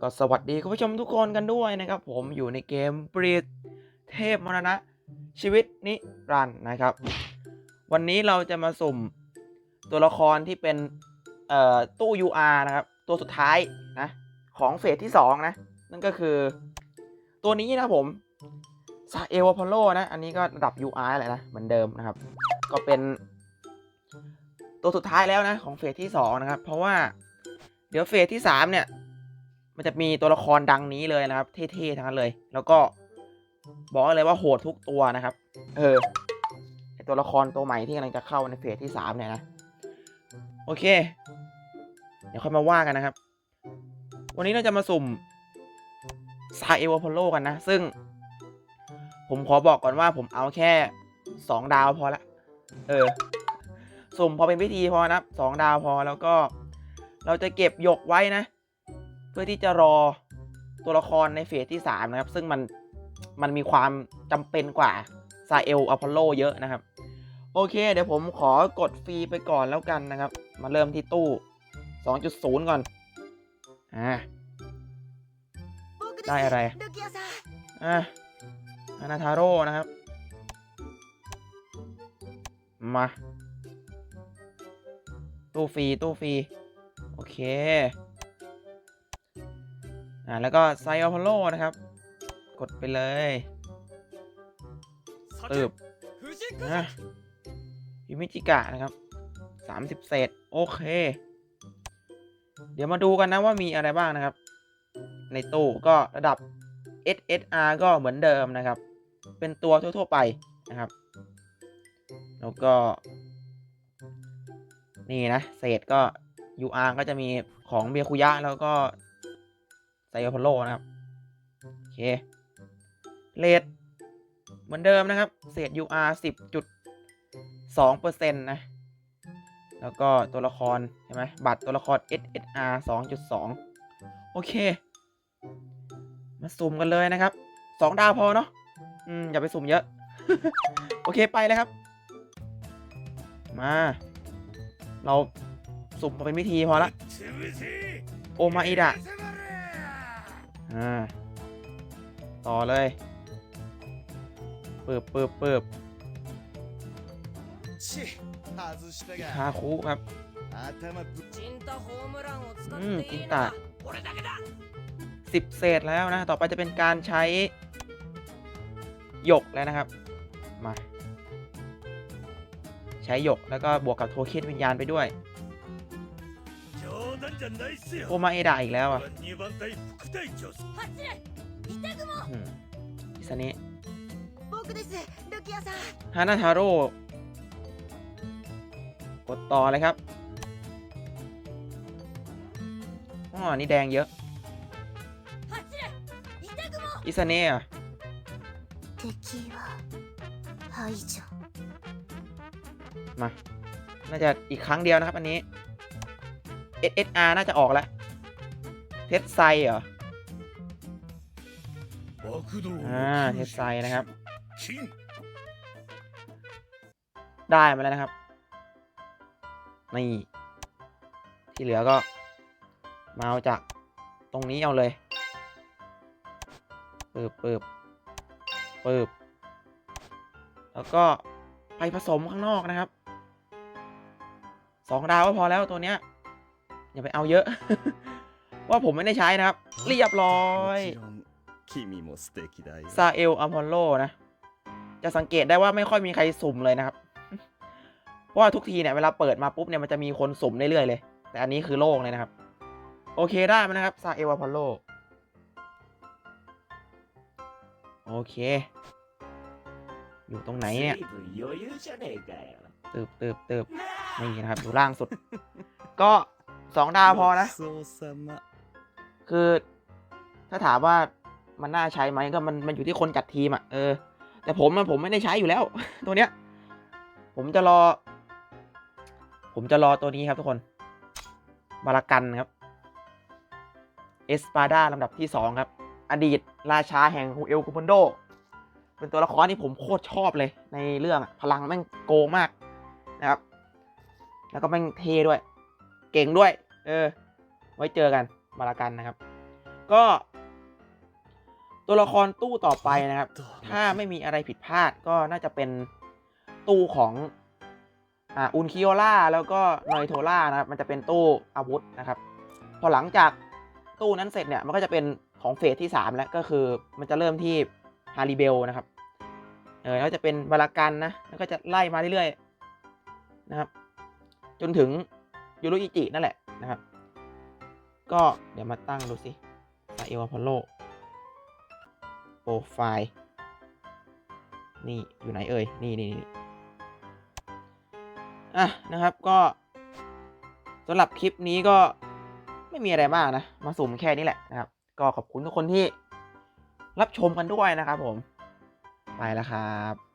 ก็สวัสดีคุณผู้ชมทุกคนกันด้วยนะครับ ผมอยู่ในเกมปรีดเทพมรณะ ชีวิตนิรันดร์นะครับ วันนี้เราจะมาสุ่มตัวละครที่เป็นตู้ UR นะครับ ตัวสุดท้ายนะของเฟสที่ 2 นะ นั่นก็คือตัวนี้นะผมซาเอลพอลโลนะ อันนี้ก็ระดับ UR แหละนะเหมือนเดิมนะครับ ก็เป็นตัวสุดท้ายแล้วนะของเฟสที่ 2 นะครับ เพราะว่าเดี๋ยวเฟสที่ 3 เนี่ย มันจะมีตัวละครดังนี้เลยนะครับ เท่ๆทั้งนั้นเลย แล้วก็บอกเลยว่าโหดทุกตัวนะครับ เออตัวละครตัวใหม่ที่กำลังจะเข้าในเฟสที่3เนี่ยนะ โอเค เดี๋ยวค่อยมาว่ากันนะครับ วันนี้เราจะมาสุ่มซาเอวอพอลโลกันนะ ซึ่ง ผมขอบอกก่อนว่าผมเอาแค่2ดาวพอละ เออ สุ่มพอเป็นพิธีพอนะสองดาวพอแล้วก็ เราจะเก็บหยกไว้นะ เพื่อที่จะรอตัวละครในเฟสที่ 3 นะครับ ซึ่งมันมันมีความจำเป็นกว่าซาเอลอพอลโลเยอะนะครับ โอเค เดี๋ยวผมขอกดฟรีไปก่อนแล้วกันนะครับ มาเริ่มที่ตู้ 2.0 ก่อน อ่า ได้อะไร อ่าอานาทาโร่นะครับ มา ตู้ฟรีตู้ฟรี โอเค อ่าแล้วก็ไซออพอลโลนะครับ กดไปเลยตึบนะยูมิจิกะนะครับ30เศษ โอเค เดี๋ยวมาดูกันนะว่ามีอะไรบ้างนะครับ ในตู้ก็ระดับ SSR ก็เหมือนเดิมนะครับ เป็นตัวทั่ว ๆ ไปนะครับ แล้วก็ นี่นะ เศษก็ UR ก็จะมีของเบียคุยะแล้วก็ ไซโอพโลนะครับ โอเคเลทเหมือนเดิมนะครับ เศษ UR 10.2%นะ แล้วก็ตัวละคร ใช่ไหมบัตรตัวละคร SSR 2.2 โอเค มาสุ่มกันเลยนะครับสองดาวพอเนาะอืม อย่าไปสุ่มเยอะ โอเคไปเลยครับ มา เราสุ่มมาเป็นวิธีพอละ โอมาอิดะ อ่าต่อเลยเปิบเปิบเปิบคาคุครับอืมจินตะสิบเศษแล้วนะ ต่อไปจะเป็นการใช้หยกแล้วนะครับ มา ใช้หยกแล้วก็บวกกับโทเค็นวิญญาณไปด้วย โอมาเอดาอีกแล้วอะอิซาเนะฮานาทาโร่กดต่อเลยครับอ๋อนี่แดงเยอะอิซาเน่มา น่าจะอีกครั้งเดียวนะครับอันนี้ SSR น่าจะออกแล้วเทสไซเหรออ่าเทสไซนะครับ ได้มาแล้วนะครับนี่ที่เหลือก็ มาเอาจากตรงนี้เอาเลยเปิบเปิบเปิบแล้วก็ไปผสมข้างนอกนะครับสองดาวก็พอแล้วตัวเนี้ย อย่าไปเอาเยอะ ว่าผมไม่ได้ใช้นะครับ เรียบร้อยซาเอลอัมพอลโลนะ จะสังเกตได้ว่าไม่ค่อยมีใครสุ่มเลยนะครับ เพราะว่าทุกทีเนี่ยเวลาเปิดมาปุ๊บเนี่ยมันจะมีคนสุ่มเรื่อยๆเลย แต่อันนี้คือโล่งเลยนะครับ โอเคได้มานะครับซาเอลอัมพอลโลโอเค อยู่ตรงไหนเนี่ยตืบตืบตืบนี่นะครับอยู่ล่างสุด ก็ สองดาวพอนะ คือ ถ้าถามว่ามันน่าใช้ไหมก็มันมันอยู่ที่คนจัดทีมอะเออแต่ผมมันผมไม่ได้ใช้อยู่แล้ว ตัวเนี้ย ผมจะรอ ผมจะรอตัวนี้ครับทุกคนบารากันครับ เอสปาดาลำดับที่สองครับ อดีตราชาแห่งฮูเอลคูมอนโด เป็นตัวละครที่ผมโคตรชอบเลยในเรื่องพลังแม่งโกงมากนะครับ แล้วก็แม่งเทด้วย เก่งด้วย เออ ไว้เจอกันบารากันนะครับ ก็ ตัวละครตู้ต่อไปนะครับ ถ้าไม่มีอะไรผิดพลาดก็น่าจะเป็นตู้ของอ่าอุนคิโอล่าแล้วก็นอยโทล่านะครับ มันจะเป็นตู้อาวุธนะครับ พอหลังจากตู้นั้นเสร็จเนี่ยมันก็จะเป็นของเฟสที่ 3 แล้วก็คือมันจะเริ่มที่ฮาริเบลนะครับ เออแล้วจะเป็นบารากันนะ แล้วก็จะไล่มาเรื่อยๆนะครับ จนถึง ยูรุอิจินั่นแหละนะครับ ก็เดี๋ยวมาตั้งดูสิซาเอลอพอลโลโปรไฟล์ นี่ อยู่ไหนเอ่ย นี่นี่นี่อะ นะครับก็สำหรับคลิปนี้ก็ไม่มีอะไรมากนะ มาสุ่มแค่นี้แหละนะครับ ก็ขอบคุณทุกคนที่รับชมกันด้วยนะครับผม ไปแล้วครับ